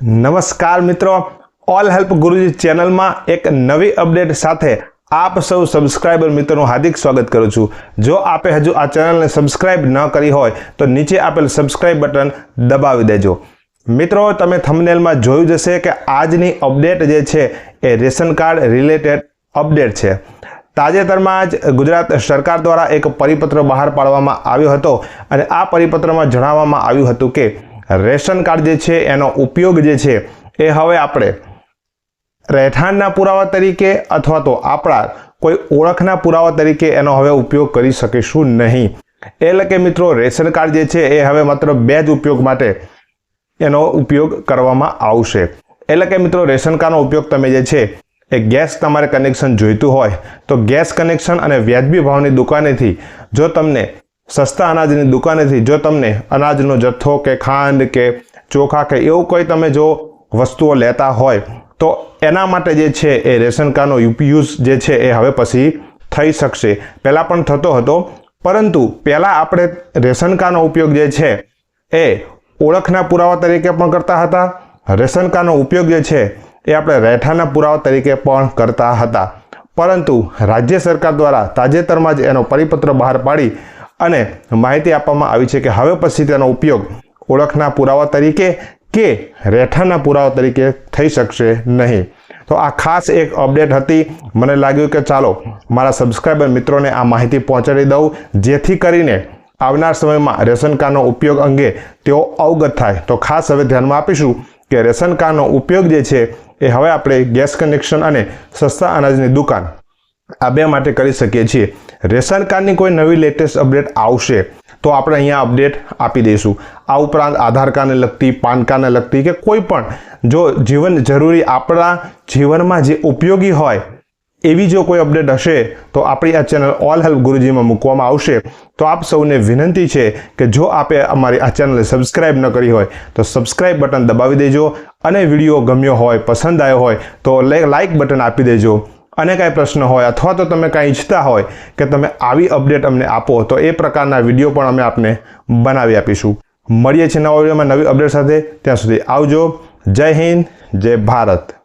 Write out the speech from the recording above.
નમસ્કાર મિત્રો. All help ગુરુજી ચેનલમાં એક નવી અપડેટ સાથે આપ સૌ સબસ્ક્રાઇબર મિત્રોનું હાર્દિક સ્વાગત કરું છું. જો આપે હજુ આ ચેનલને સબસ્ક્રાઇબ ન કરી હોય, તો નીચે આપેલ સબસ્ક્રાઇબ બટન દબાવી દેજો. મિત્રો, તમે થંબનેલમાં જોયું જશે કે આજની અપડેટ જે છે, એ રેશન કાર્ડ રિલેટેડ અપડેટ છે. તાજેતરમાં જ ગુજરાત સરકાર દ્વારા એક પરિપત્ર બહાર પાડવામાં આવ્યો હતો અને આ પરિપત્રમાં જણાવવામાં આવ્યું હતું કે રેશન કાર્ડ જે છે, એનો ઉપયોગ જે છે, એ હવે આપણે રહેઠાણના પુરાવા તરીકે અથવા તો આપણા કોઈ ઓળખના પુરાવા તરીકે એનો હવે ઉપયોગ કરી શકીશું નહીં. એટલે કે મિત્રો, રેશન કાર્ડ જે છે, એ હવે માત્ર બે જ ઉપયોગ માટે એનો ઉપયોગ કરવામાં આવશે. એટલે કે મિત્રો, રેશન કાર્ડનો ઉપયોગ તમે જે છે, એ ગેસ તમારે કનેક્શન જોઈતું હોય, તો ગેસ કનેક્શન અને વ્યાજબી ભાવની દુકાનેથી જો તમને સસ્તા અનાજની દુકાનેથી જો તમને અનાજનો જથ્થો કે ખાંડ કે ચોખા કે એવું કોઈ તમે જો વસ્તુઓ લેતા હોય, તો એના માટે જે છે એ રેશન કાર્ડનો યુપીયુઝ જે છે એ હવે પછી થઈ શકશે. પહેલાં પણ થતો હતો, પરંતુ પહેલાં આપણે રેશન કાર્ડનો ઉપયોગ જે છે એ ઓળખના પુરાવા તરીકે પણ કરતા હતા. રેશન કાર્ડનો ઉપયોગ જે છે એ આપણે રહેઠાણના પુરાવા તરીકે પણ કરતા હતા. પરંતુ રાજ્ય સરકાર દ્વારા તાજેતરમાં જ એનો પરિપત્ર બહાર પાડી અને માહિતી આપવામાં આવી છે કે હવે પછી તેનો ઉપયોગ ઓળખના પુરાવા તરીકે કે રહેઠાણના પુરાવા તરીકે થઈ શકશે નહીં. તો આ ખાસ એક અપડેટ હતી. મને લાગ્યું કે ચાલો, મારા સબસ્ક્રાઈબર મિત્રોને આ માહિતી પહોંચાડી દઉં, જેથી કરીને આવનાર સમયમાં રેશન કાર્ડનો ઉપયોગ અંગે તેઓ અવગત થાય. તો ખાસ હવે ધ્યાનમાં આપીશું કે રેશન કાર્ડનો ઉપયોગ જે છે એ હવે આપણે ગેસ કનેક્શન અને સસ્તા અનાજની દુકાન આ બે માટે કરી શકીએ છીએ. રેશન કાર્ડની કોઈ નવી લેટેસ્ટ અપડેટ આવશે તો આપણે અહીંયા અપડેટ આપી દઈશું. આ ઉપરાંત આધાર કાર્ડને લગતી, પાન કાર્ડને લગતી કે કોઈ પણ જો જીવન જરૂરી આપણા જીવનમાં જે ઉપયોગી હોય એવી જો કોઈ અપડેટ હશે તો આપણી આ ચેનલ ઓલ હેલ્પ ગુરુજીમાં મૂકવામાં આવશે. તો આપ સૌને વિનંતી છે કે જો આપે અમારી આ ચેનલને સબસ્ક્રાઇબ ન કરી હોય તો સબસ્ક્રાઇબ બટન દબાવી દેજો અને વીડિયો ગમ્યો હોય, પસંદ આવ્યો હોય તો લાઇક બટન આપી દેજો. અને કાંઈ પ્રશ્ન હોય અથવા તો તમે કાંઈ ઈચ્છતા હોય કે તમે આવી અપડેટ અમને આપો, તો એ પ્રકારના વીડિયો પણ અમે આપને બનાવી આપીશું. મળીએ છીએ નવા વિડીયોમાં નવી અપડેટ સાથે. ત્યાં સુધી આવજો. જય હિન્દ, જય ભારત.